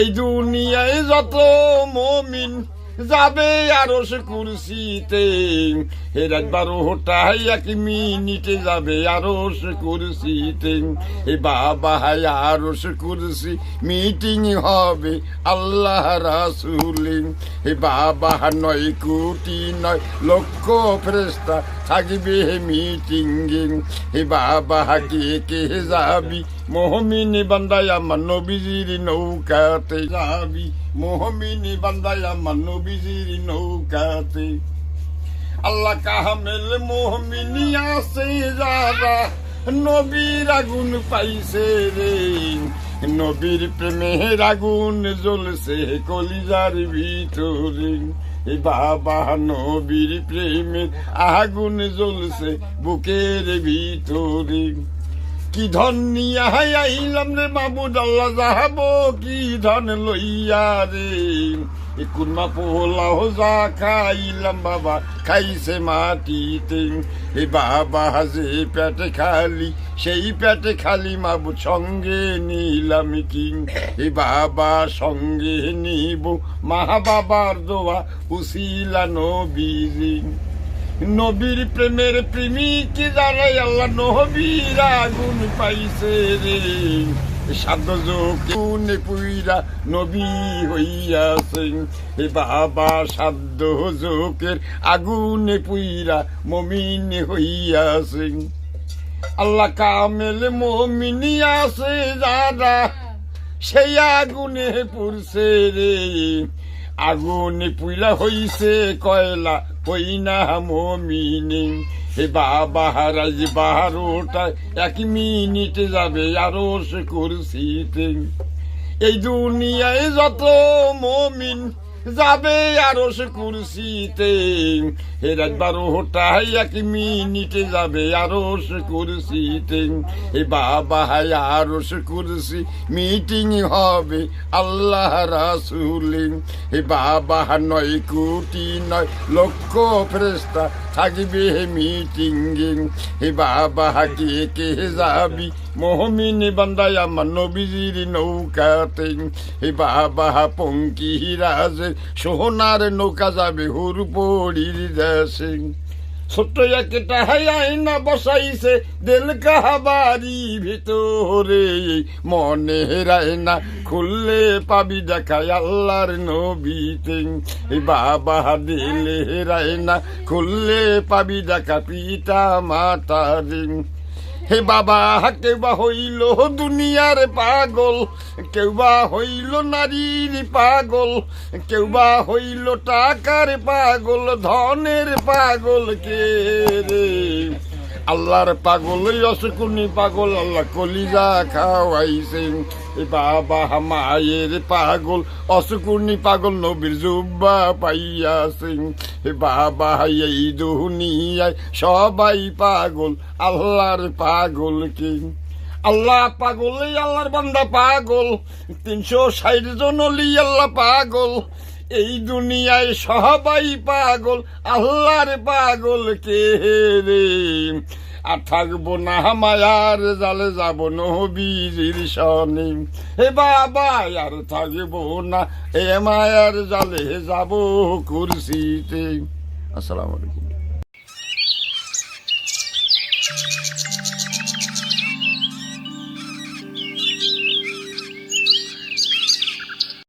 এই দুনিয়ায় যত মমিন যাবে আরও সে কুরসিতে। হে রাত বারোটায় এক মিনিটে যাবে আরও সে কুরসিতে। হে বাবা হায় আরও সে কুরসি মিটিং হবে আল্লাহ রাসুলে হে বাবা নয়, কোটি নয়, লক্ষ ফেরেস্তা থাকবে মিটিং হে বাবা কে কে যাবি। মোহমিনী বান্দায় আমার নবীজির নৌকাতে যাবি। মোহমিনী বান্দায় আমার নবীজির নৌকাতে। আল্লাহ কাহামেল মোহমিনী আসে যারা, নবীর আগুন পাইছে রে। নবীর প্রেমের আগুন জ্বলছে কলিজার ভিতরে। বাবা নবীর প্রেমের আগুন জ্বলছে বুকের ভিতরে। কি ধন নিয়া আইলাম রে মাবুদ আল্লাহ যাহাব, কি ধন লইয়া রে? এ কুরমা পোলাও যা খাইলাম বাবা, খাইছে মাটিতে। এ বাবা যে পেটে খালি, সেই পেটে খালি মাবুদ সঙ্গে নিলাম কি। এ বাবা সঙ্গে নিব, মা বাবার দোয়া, উসিলা নবীজি। নবীর প্রেমের প্রেমিক যারাই আল্লাহ নবীর আগুন পাইছে রে সাধ্য যোগে পুইরা নবী হইয়াছেন হে বাবা সাধ্য যোগের আগুনে পুইরা মমিন হইয়াছেন আল্লাহ কামেল মমিনী আছে যারা সেই আগুনে পুরছে রে আগুনে পুইলা হইছে কয়লা হই না মমিনে। হে বাবা হারাজ বাহারোটা এক মিনিটে যাবে আরও সে করছি এই দুনিয়ায় যত মমিন যাবে আরও সে কুরসিতে। হে রাত বারোটায় এক মিনিটে যাবে আরও সে কুরসিতে। হে বাবা, হায় আরও সে কুরসি, মিটিং হবে আল্লাহ রাসুলে হে বাবা, নয় কোটি, নয় লক্ষ ফেরেস্তা থাকবে মিটিং হে বাবা, কে কে যাবি? মোহমিনী বান্দায় আমার নবীজির নৌকাতে। হে বাবা পঙ্কি রাজে সোহনার নৌকা যাবে হুরপড়ির দেশে ছোট্ট একটা আইনা বসাইছে, দিল কাহাবারি ভিতরে। মনে না খুললে পাবি দেখায় আল্লাহর নবীতে বাবা দিলে না খুললে পাবি দেখা পিতা মাতারে হে বাবা, কেউ বা হইল দুনিয়ার পাগল, কেউ বা হইল নারীর পাগল, কেউ বা হইল টাকার পাগল, ধনের পাগল কে রে? আল্লাহর পাগল অসকুনি পাগল, আল্লাহ কলিজা খাওয়াইছেন। বাবা মায়ের পাগল অসকুনি পাগল নবীর জুব্বা পাইয়াছেন। বাবা এই দুনিয়ায় সবাই পাগল, আল্লাহর পাগল কে আল্লাহ পাগল আল্লাহর বান্দা পাগল, তিনশো ষাট জন লি আল্লাহ পাগল। এই দুনিয়ায় সবাই পাগল, আল্লাহর পাগল কে রে? আর থাকব না মায়ার জালে, যাব নবীর সনে হে বাবা, আর থাকব না এ মায়ার জালে, যাব কুরসিতে। আসসালামু আলাইকুম।